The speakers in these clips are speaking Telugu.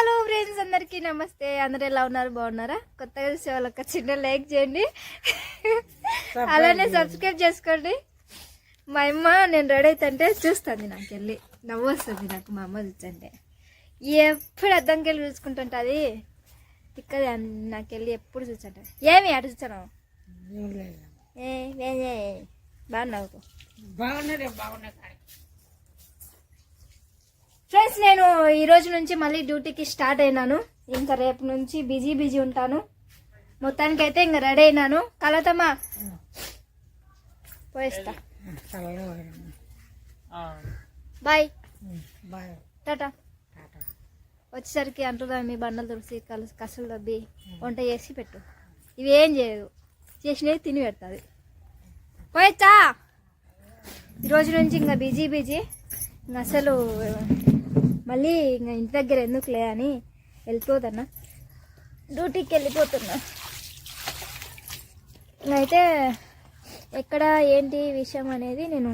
హలో ఫ్రెండ్స్ అందరికీ నమస్తే. అందరు ఎలా ఉన్నారు? బాగున్నారా? కొత్తగా చూసే వాళ్ళకి చిన్న లైక్ చేయండి. అలానే సబ్స్క్రైబ్ చేసుకోండి. మా అమ్మ నేను రెడీ అవుతుంటే చూస్తుంది నాకు వెళ్ళి. నవ్వు వస్తుంది నాకు మా అమ్మ చూస్తుంటే. ఎప్పుడు అద్దంకి వెళ్ళి చూసుకుంటుంటుంది ఇక్కడ నాకు వెళ్ళి ఎప్పుడు చూస్తుంటుంది ఏమి అటు చూస్తాను ఏ ఏ, ఏ, బాగా నవ్వుకో బాగున్నారే బాగున్నా కానీ. ఫ్రెండ్స్ నేను ఈ రోజు నుంచి మళ్ళీ డ్యూటీకి స్టార్ట్ అయినాను. ఇంకా రేపు నుంచి బిజీ బిజీ ఉంటాను. మొత్తానికి అయితే ఇంకా రెడీ అయినాను. కలతమ్మా పోయిస్తా. బాయ్ బాయ్ టాటా వచ్చేసరికి అంటున్నా మీ బండలు తుడిసి కలు కసులు దబ్బి వంట చేసి పెట్టు. ఇవేం చేయదు చేసినవి తిని పెడుతుంది. పోయచ్చా ఈరోజు నుంచి ఇంకా బిజీ బిజీ. ఇంకా అసలు మళ్ళీ ఇంకా ఇంటి దగ్గర ఎందుకులే అని వెళ్ళిపోతున్నా. డ్యూటీకి వెళ్ళిపోతున్నా. అయితే ఎక్కడ ఏంటి విషయం అనేది నేను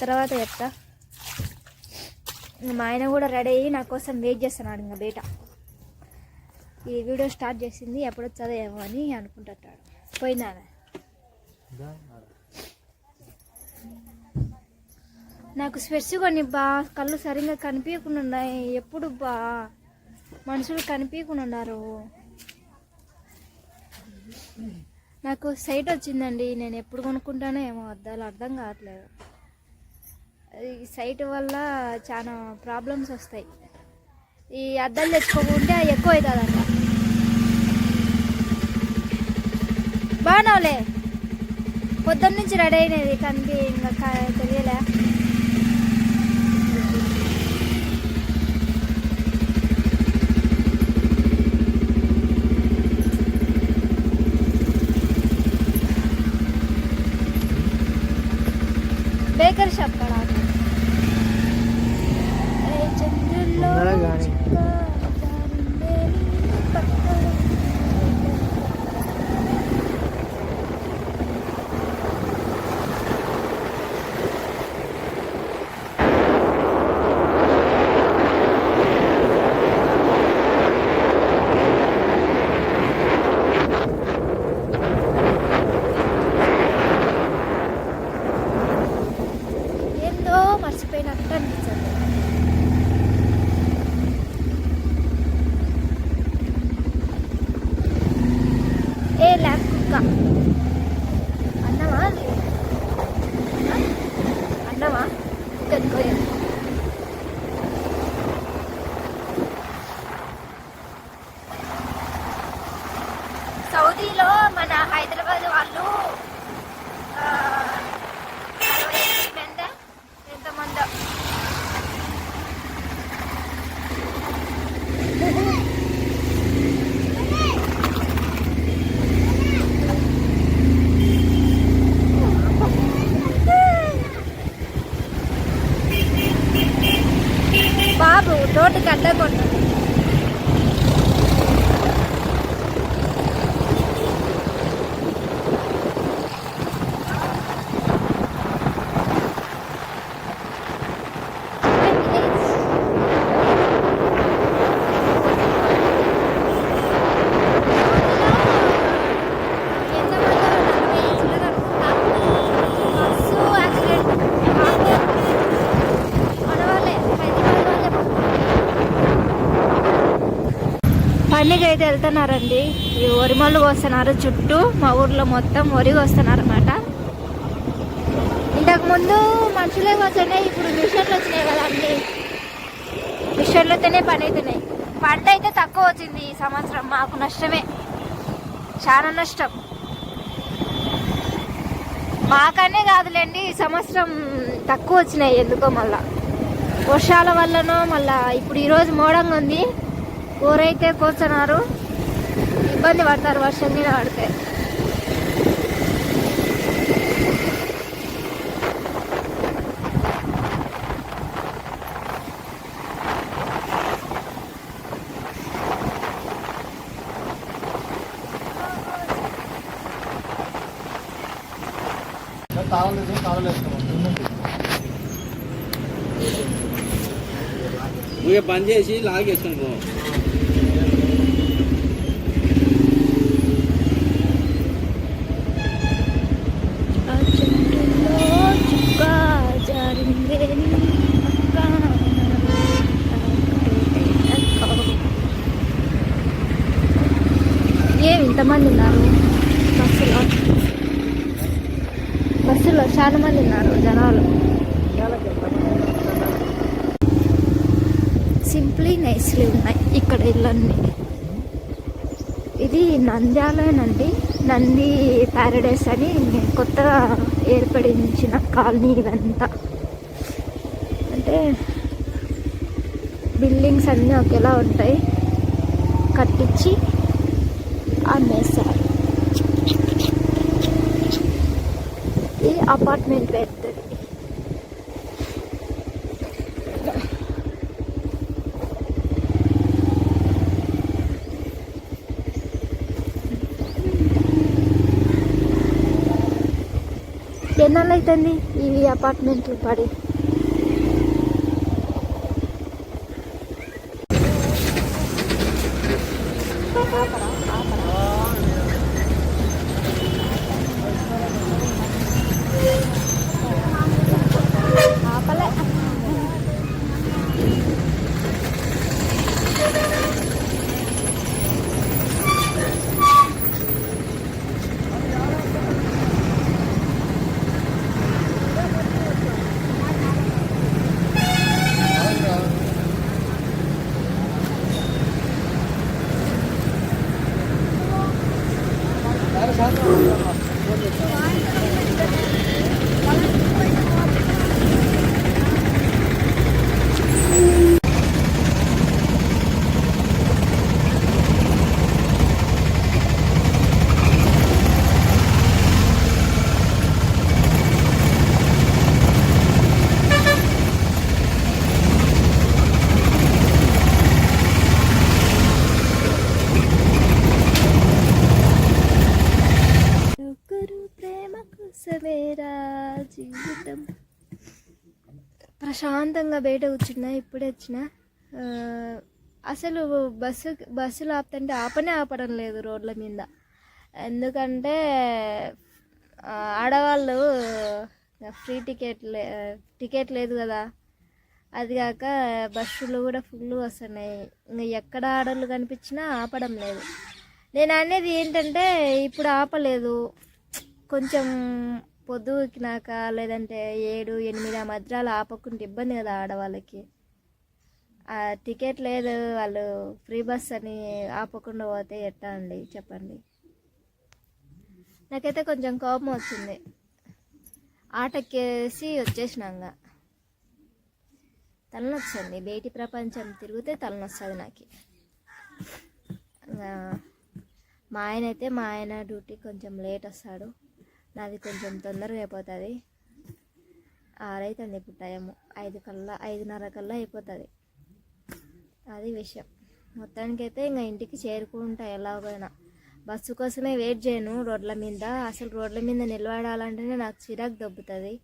తర్వాత చెప్తా. మా ఆయన కూడా రెడీ అయ్యి నా కోసం వెయిట్ చేస్తున్నాడు ఇంకా బయట. ఈ వీడియో స్టార్ట్ చేసింది ఎప్పుడు వచ్చాదో అని అనుకుంటున్నాడు పోయిందా నాకు స్పెట్స్ కొన్ని బా కళ్ళు సరిగ్గా కనిపించకుండా ఉన్నాయి. ఎప్పుడు బా మనుషులు కనిపించకుండా ఉన్నారు. నాకు సైట్ వచ్చిందండి. నేను ఎప్పుడు కొనుక్కుంటానో ఏమో అద్దాలు అర్థం కావట్లేదు. ఈ సైట్ వల్ల చాలా ప్రాబ్లమ్స్ వస్తాయి. ఈ అద్దాలు తెచ్చుకోకుంటే ఎక్కువ అవుతుందంట బాగున్నావులే? పొద్దున్న నుంచి రెడీ అయినది కనిపి ఇంకా తెలియలే బేకరీ షాప్ కాడ ఆగు. ఏ చంద్రుల్లో చుక్క జారిందే నీ పక్కన. ఏందో మర్చిపోయినట్టు సౌదీలో మన హైదరాబాద్ వాళ్ళు మందా? ఎంతమందో బాబు రోడ్డు అడ్డకుండా పండుగ అయితే వెళ్తున్నారండి. ఈ వరిమల్లు వస్తున్నారు చుట్టూ మా ఊర్లో మొత్తం వరి వస్తున్నారు అనమాట ఇంతకుముందు మనుషులే వస్తున్నాయి ఇప్పుడు మిషన్లు వచ్చినాయి కదండి. మిషన్లతోనే పని అవుతున్నాయి పంట అయితే తక్కువ వచ్చింది ఈ సంవత్సరం మాకు నష్టమే. చాలా నష్టం. మాకనే కాదులేండి ఈ సంవత్సరం తక్కువ వచ్చినాయి ఎందుకో మళ్ళా. వర్షాల వల్లనో మళ్ళా ఇప్పుడు ఈరోజు మోడంగా ఉంది. కూరైతే కూర్చున్నారు ఇబ్బంది పడతారు వర్షం మీద పడితే. బంద్ చేసి లాగేస్తాను ఎంతమంది ఉన్నారు. బస్సులో. బస్సులో చాలా మంది ఉన్నారు జనాలు. సింప్లీ నైస్లీ ఉన్నాయి ఇక్కడ ఇళ్ళన్నీ. ఇది నంద్యాలేనండి నంది ప్యారడైస్ అని కొత్తగా ఏర్పడించిన కాలనీ ఇదంతా. అంటే బిల్డింగ్స్ అన్నీ ఒకేలా ఉంటాయి. కట్టించి అమ్మేశారు ఈ అపార్ట్మెంట్ పెద్దది ఎన్నాళ్ళు అవుతుంది ఇవి అపార్ట్మెంట్లు పడి జీవితం. ప్రశాంతంగా బయట కూర్చున్నా ఇప్పుడే వచ్చిన. అసలు బస్సు బస్సులు ఆపుతుంటే ఆపనే ఆపడం లేదు రోడ్ల మీద. ఎందుకంటే ఆడవాళ్ళు ఫ్రీ టికెట్ లే టికెట్ లేదు కదా. అది కాక బస్సులు కూడా ఫుల్ వస్తున్నాయి. ఇంకా ఎక్కడ ఆడవాళ్ళు కనిపించినా ఆపడం లేదు. నేను అనేది ఏంటంటే ఇప్పుడు ఆపలేదు. కొంచెం పొద్దుకినాక లేదంటే ఏడు ఎనిమిది ఆ మధ్యలో ఆపకుంటే ఇబ్బంది కదా ఆడవాళ్ళకి. ఆ టికెట్ లేదు వాళ్ళు ఫ్రీ బస్ అని ఆపకుండా పోతే ఎట్టా అండి? చెప్పండి. నాకైతే కొంచెం కోపం వచ్చింది. ఆటెక్కేసి వచ్చేసినాక తలనొచ్చండి బయటి ప్రపంచం తిరిగితే తలనొస్తుంది నాకు. మా ఆయన అయితే మా ఆయన డ్యూటీ కొంచెం లేట్ వస్తాడు. నాది కొంచెం తొందరగా అయిపోతుంది. ఆరైతుంది ఇప్పుడు టైము. ఐదు కల్లా ఐదున్నర కల్లా అయిపోతుంది. అది విషయం. మొత్తానికైతే ఇంకా ఇంటికి చేరుకుంటా ఎలాగైనా. బస్సు కోసమే వెయిట్ చేయను రోడ్ల మీద. అసలు రోడ్ల మీద నిలబడాలంటేనే నాకు చిరాకు దొబ్బుతుంది.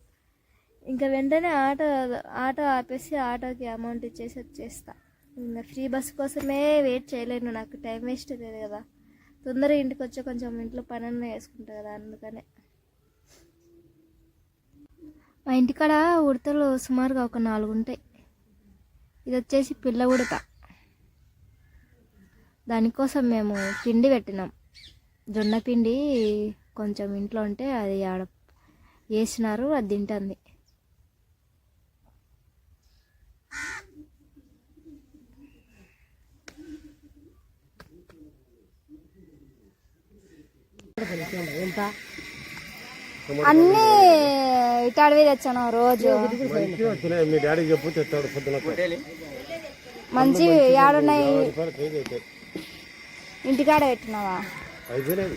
ఇంకా వెంటనే ఆటో ఆటో ఆపేసి ఆటోకి అమౌంట్ ఇచ్చేసి వచ్చేస్తా. ఇంకా ఫ్రీ బస్సు కోసమే వెయిట్ చేయలేను. నాకు టైం వేస్ట్ అవుతుంది కదా. తొందరగా ఇంటికి వచ్చి కొంచెం ఇంట్లో పనన్న వేసుకుంటా కదా అందుకనే. మా ఇంటికాడ ఉడతలు సుమారుగా ఒక నాలుగు ఉంటాయి ఇది వచ్చేసి పిల్ల ఉడత. దానికోసం మేము పిండి పెట్టినాం. జొన్న పిండి కొంచెం ఇంట్లో ఉంటే అది ఆడ వేసినారు అది తింటుంది. ఎంత అన్నీ ఇటాడివి తెచ్చాను రోజు. మీ డాడీకి చెప్పు తెస్తాడు పొద్దున మంచి ఏడున్నాయి ఇంటికాడ పెట్టినావా? అయిపోయినది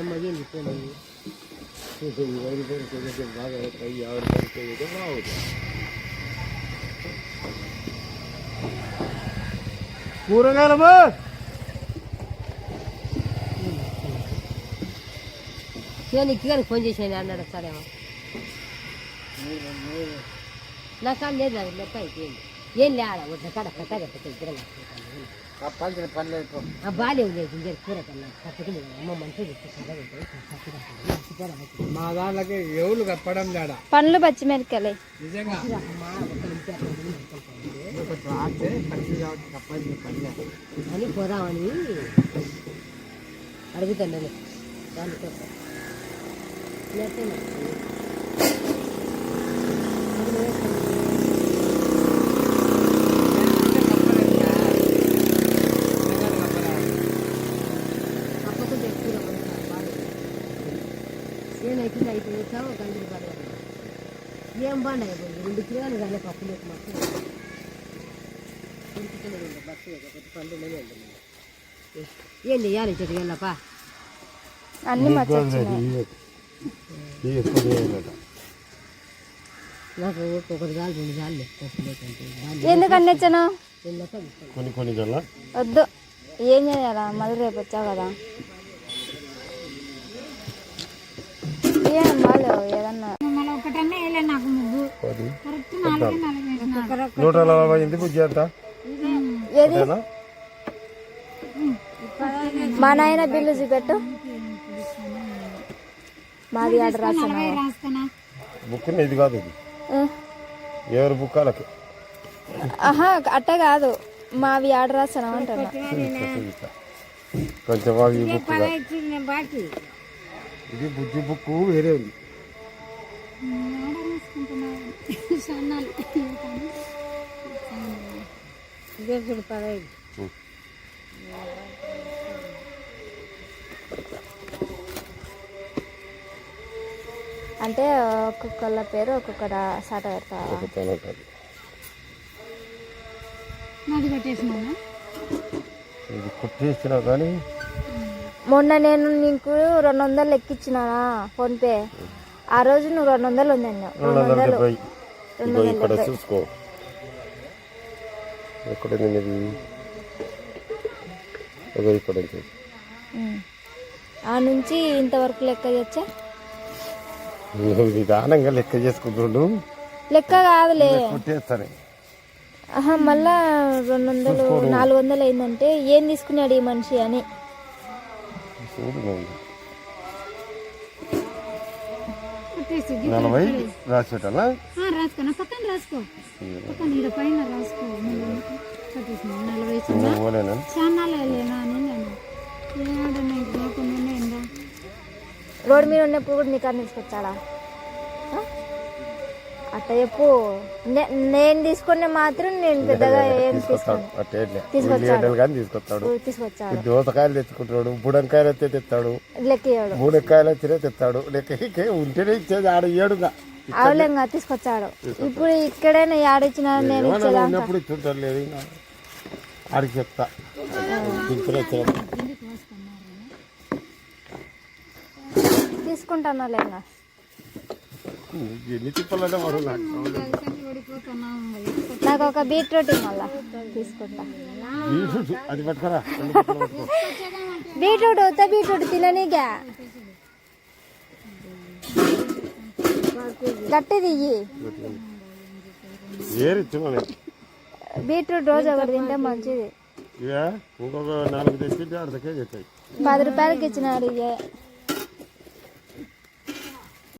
అమ్మ ఏంది పోనీ ఐదు రూపాయలు కేజీ అయితే బాగా అవుతాయి యాభై రూపాయలు కేజీ అయితే బాగుంది కూరగాయలమ్మా నేను ఇక్కడికి ఫోన్ చేసాను అన్నాడు సరేమో నా కాళ్ళు లేదు అది లెక్క అయిపోయింది. ఏం లేడ ఒక కాడ కట్ట కట్ట ఇద్దరు తప్పాల్సిన పని లేదు ఆ బాల్యం లేదు ఇంజర్ కూర కన్నా తప్పకుండా అమ్మ మంచిగా చెప్తే మా దాంట్లోకి ఎవరు కప్పడం లేడా? పండ్లు పచ్చిమిరకాయలు నిజంగా? కొంచెం ఆడితే పచ్చి కాబట్టి తప్పాల్సిన పని లేదు అని పోదామని అడుగుతాను నేను దానితో లేకపోతే తప్పకుండా ఎక్కువ నేనైతే ఐదు వేసావు గంటలు పడలేదు ఏం బాగుండే రెండు కిలోలు కానీ పప్పు లేక మొత్తం బస్సు లేకపోతే పళ్ళు ఏం చెయ్యాలి చెట్టు వెళ్ళపా అన్ని నాకు ఒకటి చాలు రెండు చాలు కొన్ని కొన్ని జల్ల. వద్దు. ఏం చేయాలా? మళ్ళీ రేపు వచ్చావు కదా. ఏం బాగాలేవు ఏదన్నా? నూట నలభై ఎందుకు ఏది? మా నాయన బిల్లు చూపెట్టు. మాది ఆర్డర్ రాసాను బుక్ ఇది కాదు ఇది. ఎవరు బుక్ వాళ్ళకి? ఆహా అట్ట కాదు. మావి ఆర్డర్ రాసాను అంటున్నా కొంచెం ఈ బుక్ ఇది బుజ్జి బుక్ వేరే ఉంది. ఇదే చూడు పదహైదు అంటే ఒక్కొక్కళ్ళ పేరు ఒక్కొక్క సాట కుట్టేసినా కానీ మొన్న నేను నీకు రెండు వందలు లెక్కిచ్చినానా ఫోన్ పే ఆ రోజు నువ్వు రెండు వందలు ఉంది అన్నావు రెండు వందల. ఇక్కడ. చూసుకో. ఎక్కడ ఉంది ఇది ఇక్కడ. ఆ నుంచి ఇంతవరకు లెక్క చేయొచ్చా నువ్వు నిదానంగా లెక్క చేసుకుంటుండు లెక్క కాదులే. కుట్టేస్తాను ఆహా మళ్ళా రెండు వందలు నాలుగు వందలు అయిందంటే ఏం తీసుకున్నాడు ఈ మనిషి అని. నలభై రాసేటలా? రాసుకోనా పక్కన రాసుకో. పక్కన ఈడ పైన రాసుకో. నలభై వెళ్ళేనా అని నేను ఏడన్నా రోడ్ మీద ఉన్నప్పుడు కూడా నీకు తీసుకొచ్చాడా? అట్ట చెప్పు. నేను తీసుకునే మాత్రం నేను పెద్దగా ఏం తీసుకొస్తాడు. తీసుకొస్తాడు. తీసుకొచ్చాడు. దోసకాయలు తెచ్చుకుంటాడు బుడంకాయలు అయితే తెస్తాడు. లెక్క బూడకాయలు వచ్చినా తెస్తాడు. లెక్క ఉంటేనే ఇచ్చేది ఆడ ఏడుగా అవులేంగా తీసుకొచ్చాడు. ఇప్పుడు ఇక్కడైనా యాడిచ్చిన నేను ఉన్నప్పుడు ఇస్తుంటారు లేదు ఆడికి చెప్తా. తీసుకుంటాను వాడు నాకు ఒక బీట్రూట్ మళ్ళా తీసుకుంటా. బీట్రూట్ అది పట్టుకోరా. బీట్రూట్ ఉత్త బీట్రూట్ తిననీగా. గట్టిది బీట్రూట్ రోజు ఒకటి తింటే మంచిది. ఇక ఇంకొక నాలుగు పది రూపాయలకి ఇచ్చినాడు ఇయ్యే